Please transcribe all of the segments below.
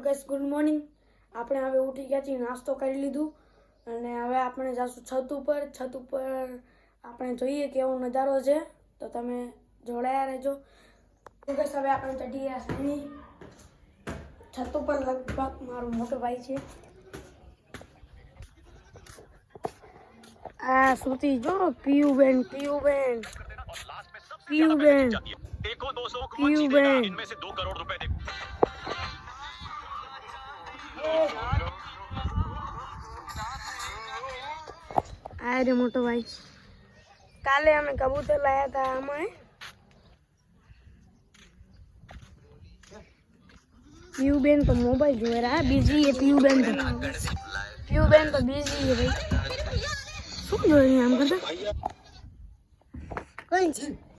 Guys good morning આપણે હવે ઉઠી ગયા છીએ નાસ્તો કરી લીધું અને હવે આપણે જાશું છત ઉપર છત ઉપર આપણે જોઈએ કેવો નજારો છે તો તમે જોડાયા રહેજો તો ગાઈસ હવે આપણે ચડી ગયા સાની છત ઉપર લગભગ મારો મોટો ભાઈ છે આ સુતી જો પીયુબેન પીયુબેન પીયુબેન देखो दोस्तों को पीयू जीतेगा बहन। इनमें से दो करोड़ रुपए दे આ રે મોટો ભાઈ કાલે અમે કબૂતર લાયા હતા આમાં પીયુબેન તો મોબાઈલ જોવે રહ્યા બીજી એ પીયુબેન તો પીયુબેન તો બીજી છે ભાઈ શું જોયું આમ કરતા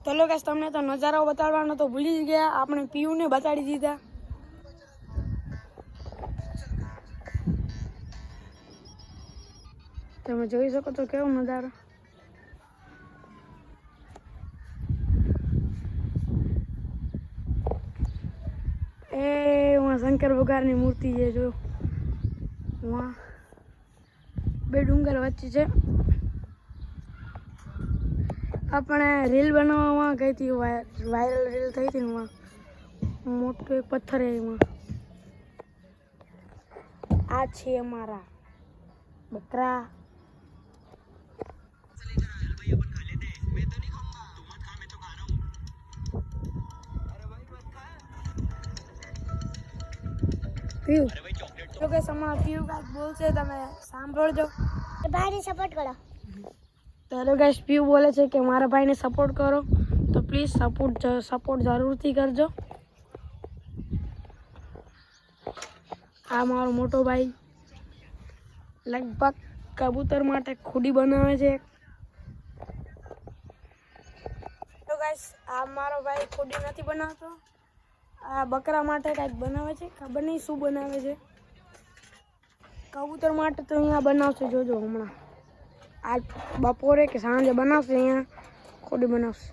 ચલો ગાઈસ તમને તો નજારો બતાડવાનો તો ભૂલી જ ગયા આપણે પીયુને બતાડી દીધા તમે જોઈ શકો તો કેવો નજારો. એ હું શંકર ભગવાનની મૂર્તિ છે, જો. વાહ બે ડુંગર વચ્ચે છે. આપણે રીલ બનાવવામાં ગઈ હતી વાયરલ રીલ થઈ હતી એમાં મોટો એક પથ્થર એમાં. આ છે અમારા બકરા. પીયું જો કે સમા પીવું કાંઈક બોલશે તમે સાંભળજો. ભાઈને સપોર્ટ કરો. તો હેલો ગાઈસ પીયું બોલે છે કે મારા ભાઈને સપોર્ટ કરો તો પ્લીઝ સપોર્ટ સપોર્ટ જરૂરથી કરજો. આ મારો મોટો ભાઈ લગભગ કબૂતર માટે ખુડી બનાવે છે. તો ગાઈસ આ મારો ભાઈ ખુડી નથી બનાવતો. આ બકરા માટે કાંઈક બનાવે છે ખબર નહીં શું બનાવે છે કબૂતર માટે તો અહીંયા બનાવશે જોજો હમણાં આજ બપોરે કે સાંજે બનાવશે અહીંયા ખોડી બનાવશે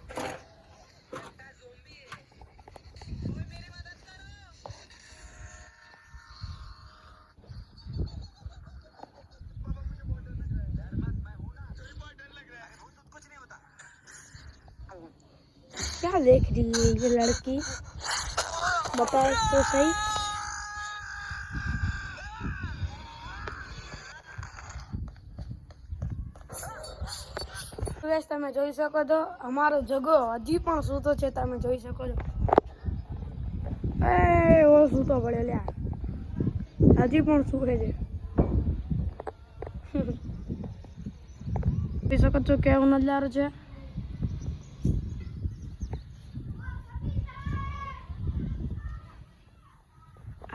क्या देख रही है ये लड़की બતાવે તો સહી. તમે જોઈ શકો છો, અમારો જગો હજી પણ સૂતો છે, તમે જોઈ શકો છો. એ ઓ સૂતો પડે લ્યા. હજી પણ સૂવે છે. જોઈ શકો છો કેવો નજારો છે.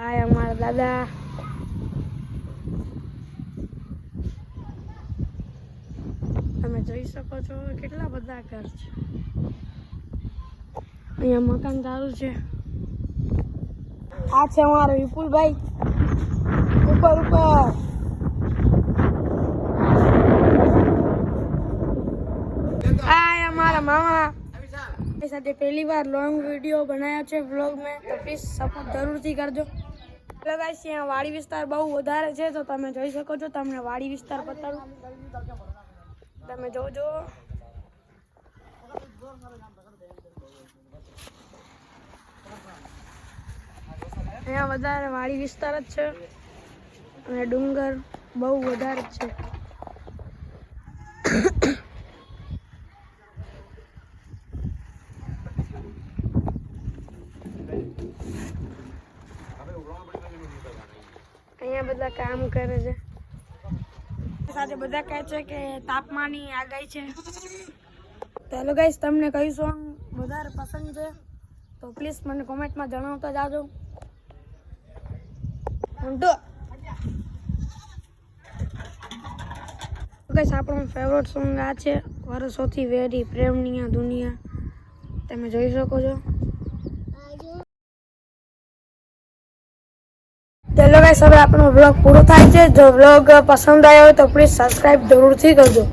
આ અમારા દાદા તમે જોઈ શકો છો કેટલા બધા ઘર છે અહીંયા મકાન ચાલુ છે આ છે અમારો વિપુલભાઈ ઉપર ઉપર આ અમારા મામા સાથે પહેલી વાર લોંગ વીડિયો બનાવ્યો છે વ્લોગ મેં તો પ્લીઝ સપોર્ટ જરૂરથી કરજો એટલે ગાઈસ અહીંયા વાડી વિસ્તાર બહુ વધારે છે, તો તમે જોઈ શકો છો, તમને વાડી વિસ્તાર બતાડું તમે જોજો. અહીંયા વધારે વાડી વિસ્તાર જ છે. અને ડુંગર બહુ વધારે જ છે. અહીંયા બધા કામ કરે છે. સાથે બધા કહે છે કે તાપમાનની આગાહી છે. તો હેલો ગાઈસ તમને કયું સોંગ વધારે પસંદ છે? તો પ્લીઝ મને કોમેન્ટમાં જણાવતા જાજો. ઊંધો ગાઈસ આપણું ફેવરેટ સોંગ આ છે. વર્ષોથી વેરી પ્રેમની દુનિયા. તમે જોઈ શકો છો. ચલો ગાઈસ હવે આપણો વ્લોગ પૂરો થાય છે. જો વ્લોગ પસંદ આવ્યો હોય તો પ્લીઝ સબસ્ક્રાઈબ જરૂરથી કરજો.